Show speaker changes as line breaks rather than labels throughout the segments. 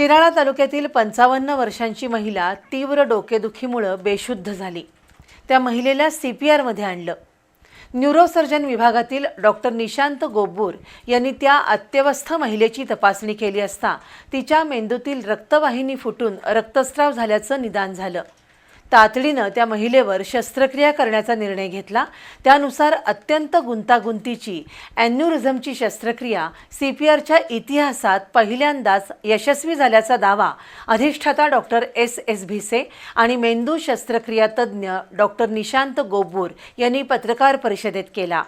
शिराळा तालुक्यातील पंचावन्न वर्षांची महिला तीव्र डोकेदुखीमुळं बेशुद्ध झाली. त्या महिलेला सी पी आरमध्ये आणलं. न्यूरोसर्जन विभागातील डॉक्टर निशांत गोब्बूर यांनी त्या अत्यवस्थ महिलेची तपासणी केली असता तिच्या मेंदूतील रक्तवाहिनी फुटून रक्तस्राव झाल्याचं निदान झालं. तातडीनं त्या महिलेवर शस्त्रक्रिया करण्याचा निर्णय घेतला. त्यानुसार अत्यंत गुंतागुंतीची अॅन्युरिझमची शस्त्रक्रिया सी पी आरच्या इतिहासात पहिल्यांदाच यशस्वी झाल्याचा दावा अधिष्ठाता डॉक्टर एस. एस. भिसे आणि मेंदू शस्त्रक्रिया तज्ज्ञ डॉक्टर निशांत गोबूर यांनी पत्रकार परिषदेत केला.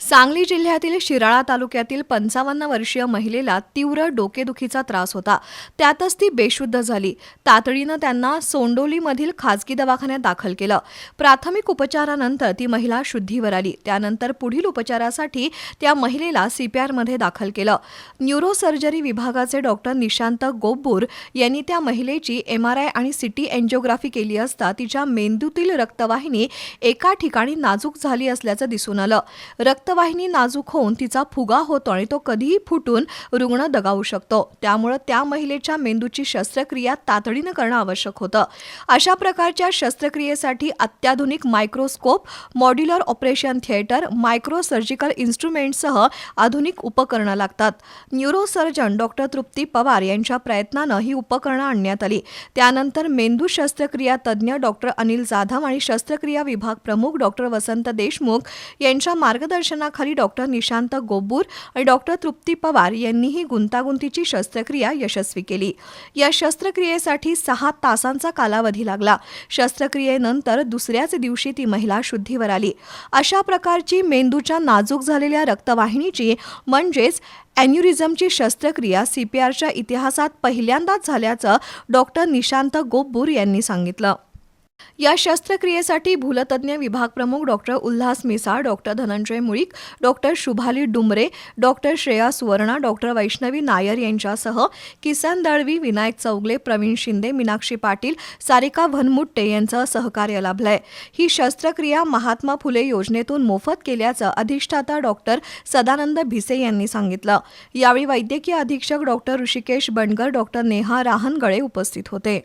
सांगली जिल्ह्यातील शिराळा तालुक्यातील पंचावन्न वर्षीय महिलेला तीव्र डोकेदुखीचा त्रास होता. त्यातच ती बेशुद्ध झाली. तातडीनं त्यांना सोंडोलीमधील खाजगी दवाखान्यात दाखल केलं. प्राथमिक उपचारानंतर ती महिला शुद्धीवर आली. त्यानंतर पुढील उपचारासाठी त्या महिलेला सीपीआरमध्ये दाखल केलं. न्यूरोसर्जरी विभागाचे डॉक्टर निशांत गोब्बूर यांनी त्या महिलेची एमआरआय आणि सिटी एन्जिओग्राफी केली असता तिच्या मेंदूतील रक्तवाहिनी एका ठिकाणी नाजूक झाली असल्याचं दिसून आलं. रक्त रक्तवाहिनी नाजूक होऊन तिचा फुगा होतो आणि तो कधीही फुटून रुग्ण दगावू शकतो. त्यामुळे त्या महिलेच्या मेंदूची शस्त्रक्रिया तातडीनं करणं आवश्यक होतं. अशा प्रकारच्या शस्त्रक्रियेसाठी अत्याधुनिक microscope modular operation theatre micro surgical इन्स्ट्रुमेंटसह आधुनिक उपकरणं लागतात. न्यूरोसर्जन डॉक्टर तृप्ती पवार यांच्या प्रयत्नानं ही उपकरणं आणण्यात आली. त्यानंतर मेंदू शस्त्रक्रिया तज्ज्ञ डॉक्टर अनिल जाधव आणि शस्त्रक्रिया विभाग प्रमुख डॉक्टर वसंत देशमुख यांच्या मार्गदर्शन मार्गदर्शनाखाली डॉक्टर निशांत गोब्बूर आणि डॉक्टर तृप्ती पवार यांनीही गुंतागुंतीची शस्त्रक्रिया यशस्वी केली. या शस्त्रक्रियेसाठी सहा तासांचा कालावधी लागला. शस्त्रक्रियेनंतर दुसऱ्याच दिवशी ती महिला शुद्धीवर आली. अशा प्रकारची मेंदूच्या नाजूक झालेल्या रक्तवाहिनीची म्हणजेच अॅन्युरिझमची शस्त्रक्रिया सीपीआरच्या इतिहासात पहिल्यांदाच झाल्याचं डॉक्टर निशांत गोब्बूर यांनी सांगितलं. या शस्त्रक्रियेसाठी भूलतज्ञ विभाग प्रमुख doctor Ulhas Misal doctor Dhananjay Mulik doctor Shubhali Dumre doctor Shreya Suvarna doctor Vaishnavi Nair यांच्यासह किसन दळवी विनायक चौगले प्रवीण शिंदे मीनाक्षी पाटील सारिका भनमुट्टे यांचं सहकार्य लाभलंय. ही शस्त्रक्रिया महात्मा फुले योजनेतून मोफत केल्याचं अधिष्ठाता डॉक्टर सदानंद भिसे यांनी सांगितलं. यावेळी वैद्यकीय अधीक्षक डॉक्टर ऋषिकेश बंडगर डॉक्टर नेहा राहनगळे उपस्थित होते.